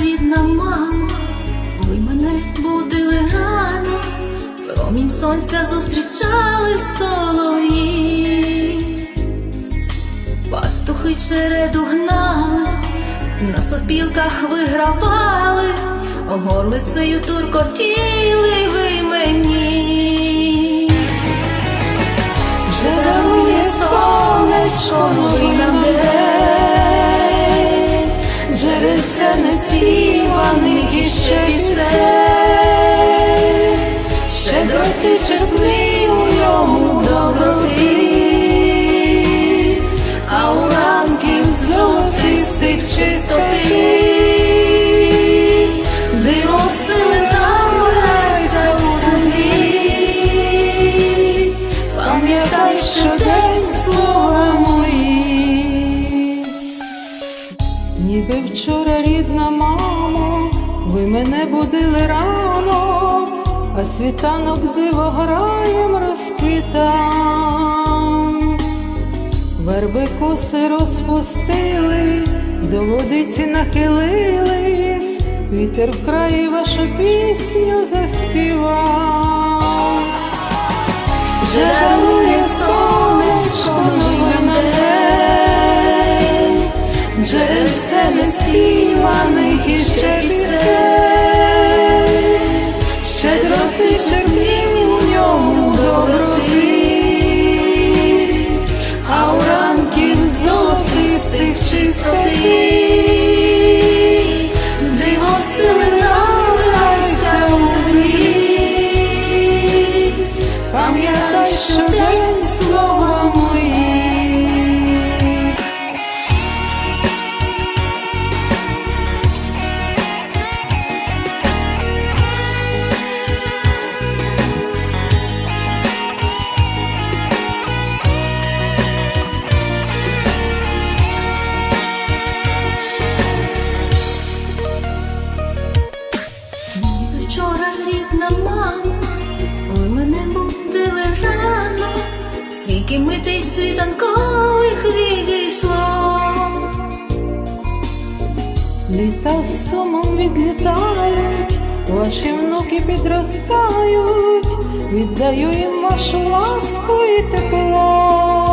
рідна мама, ви мене будили рано, промінь сонця зустрічали солов'ї, пастухи череду гнали, на сопілках вигравали, горлицею туркотіли ви мені. Вже дарує сонечко черпни у ньому доброти, а у ранків золотистих чистоти, диво сили нам у землі, пам'ятай, що день слова мої. Ніби вчора рідна мамо, ви мене будили рано, а світанок диво граєм розквітав. Верби коси розпустили, до водиці нахилились, вітер в краї вашу пісню заспівав. Вже дарує сонечко новий нам день, джерельце неспіваних іще пісень, Przed roty скільки митий світанкових відійшло. Літа з сумом відлітають, ваші внуки підростають, віддаю їм вашу ласку і тепло.